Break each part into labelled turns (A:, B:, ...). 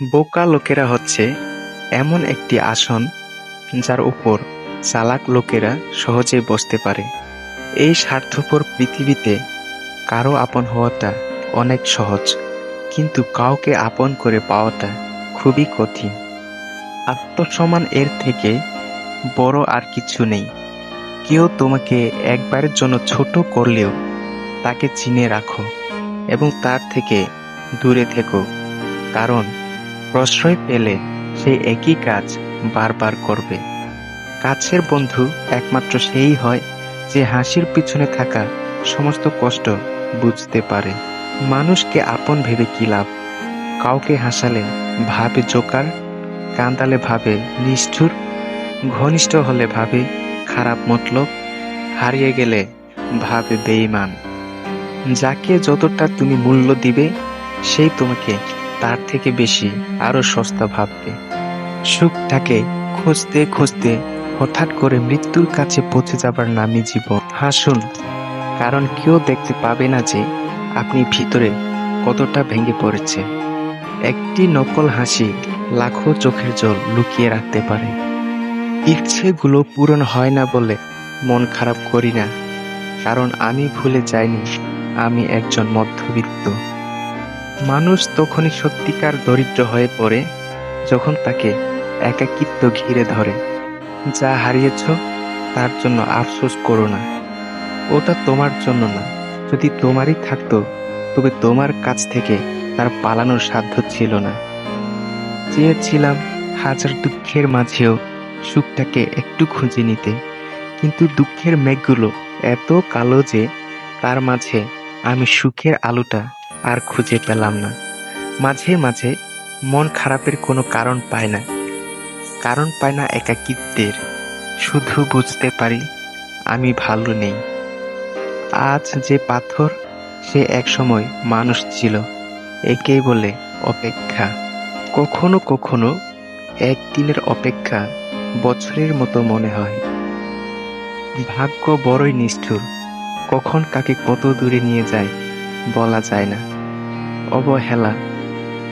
A: বোকা লোকেরা হচ্ছে এমন একটি আসন যার উপর চালাক লোকেরা সহজে বসতে পারে। এই স্বার্থপর পৃথিবীতে কারও আপন হওয়াটা অনেক সহজ, কিন্তু কাউকে আপন করে পাওয়াটা খুবই কঠিন। আত্মসম্মান এর থেকে বড় আর কিছু নেই। কেউ তোমাকে একবারের জন্য ছোট করলেও তাকে চিনে রাখো এবং তার থেকে দূরে থেকো, কারণ প্রশ্রয় পেলে সে একই কাজ বারবার করবে। কাছের বন্ধু একমাত্র সেই হয় যে হাসির পিছনে থাকা সমস্ত কষ্ট বুঝতে পারে। মানুষকে আপন ভেবে কি লাভ? কাউকে হাসালে ভাবে জোকার, কান্দালে ভাবে নিষ্ঠুর, ঘনিষ্ঠ হলে ভাবে খারাপ মতলব, হারিয়ে গেলে ভাবে বেঈমান। যাকে যতটা তুমি মূল্য দিবে, সেই তোমাকে তার থেকে বেশি আরও সস্তা ভাববে সুখটাকে খুঁজতে খুঁজতে হঠাৎ করে মৃত্যুর কাছে পৌঁছে যাবার নামই জীবন। হাসুন কারণ কেউ দেখতে পাবে না যে আপনি ভিতরে কতটা ভেঙে পড়েছে। একটি নকল হাসি লাখো চোখের জল লুকিয়ে রাখতে পারে। ইচ্ছেগুলো পূরণ হয় না বলে মন খারাপ করি না, কারণ আমি ভুলে যাইনি, আমি একজন মধ্যবিত্ত। মানুষ তখনই সত্যিকার দরিদ্র হয়ে পড়ে যখন তাকে একাকিত্ব ঘিরে ধরে। যা হারিয়েছ, তার জন্য আফসোস করো না। ওটা তোমার জন্য না। যদি তোমারই থাকতো, তবে তোমার কাছ থেকে তার পালানোর সাধ্য ছিল না। চেয়েছিলাম হাজার দুঃখের মাঝেও সুখটাকে একটু খুঁজে নিতে, কিন্তু দুঃখের মেঘগুলো এত কালো যে তার মাঝে আমি সুখের আলোটা আর খুঁজে পেলাম না। মাঝে মাঝে মন খারাপের কোনো কারণ পায় না। কারণ পায় না একাকিত্বের। শুধু বুঝতে পারি আমি ভালো নেই। আজ যে পাথর, সে একসময় মানুষ ছিল। একেই বলে অপেক্ষা। কখনো কখনো একদিনের অপেক্ষা বছরের মতো মনে হয়। ভাগ্য বড়ই নিষ্ঠুর। কখন কাকে কত দূরে নিয়ে যায় বলা যায় না। অবহেলা,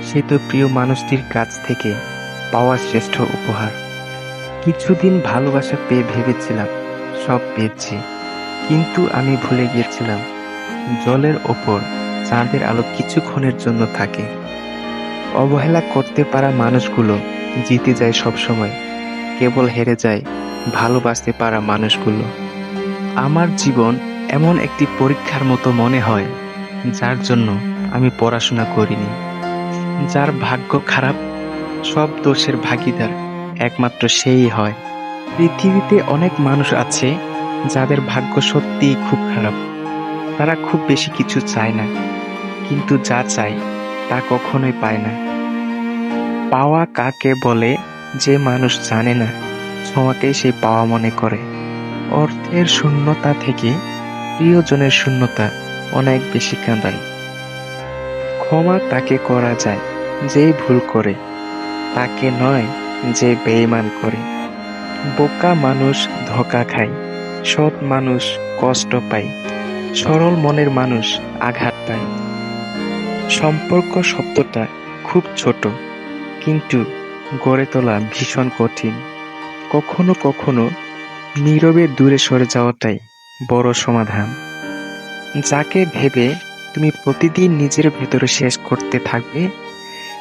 A: সে তো প্রিয় মানুষটির কাছ থেকে পাওয়া শ্রেষ্ঠ উপহার। কিছুদিন ভালোবাসা পেয়ে ভেবেছিলাম, সব পেয়েছি। কিন্তু আমি ভুলে গিয়েছিলাম, জলের ওপর চাঁদের আলো কিছুক্ষণের জন্য থাকে। অবহেলা করতে পারা মানুষগুলো জিতে যায় সব সময় কেবল হেরে যায় ভালোবাসতে পারা মানুষগুলো। আমার জীবন এমন একটি পরীক্ষার মতো মনে হয়, যার জন্য আমি পড়াশোনা করিনি। যার ভাগ্য খারাপ, সব দোষের ভাগিদার একমাত্র সেই হয়। পৃথিবীতে অনেক মানুষ আছে যাদের ভাগ্য সত্যিই খুব খারাপ। তারা খুব বেশি কিছু চায় না, কিন্তু যা চায় তা কখনোই পায় না। পাওয়া কাকে বলে যে মানুষ জানে না ছোঁয়াকেই সে পাওয়া মনে করে। অর্থের শূন্যতা থেকে প্রিয়জনের শূন্যতা অনেক বেশি কাঁদায়। ক্ষমা তাকে করা যায় যেই ভুল করে, তাকে নয় যে বেইমান করে। বোকা মানুষ ধোকা খায়, সৎ মানুষ কষ্ট পায়, সরল মনের মানুষ আঘাত পায়। সম্পর্ক শব্দটা খুব ছোট, কিন্তু গড়ে তোলা ভীষণ কঠিন। কখনো কখনো নীরবে দূরে সরে যাওয়াটাই বড় সমাধান। যাকে ভেবে তুমি প্রতিদিন নিজের ভেতরে শেষ করতে থাকবে।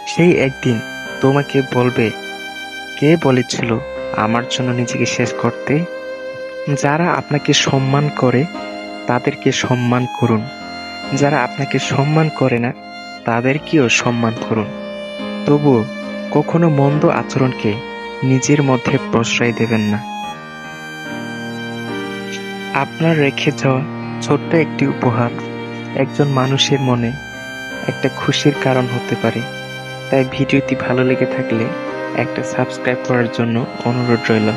A: সেই একদিন তোমাকে বলবে, কে বলেছিল আমার জন্য নিজেকে শেষ করতে? যারা আপনাকে সম্মান করে, তাদেরকে সম্মান করুন। যারা আপনাকে সম্মান করে না, তাদেরকেও সম্মান করুন। তবুও কখনো মন্দ আচরণকে নিজের মধ্যে প্রশ্রয় দেবেন না। আপনার রেখে যাওয়া ছোট্ট একটি উপহার একজন মানুষের মনে একটা খুশির কারণ হতে পারে। তাই ভিডিওটি ভালো লেগে থাকলে একটা সাবস্ক্রাইব করার জন্য অনুরোধ রইল।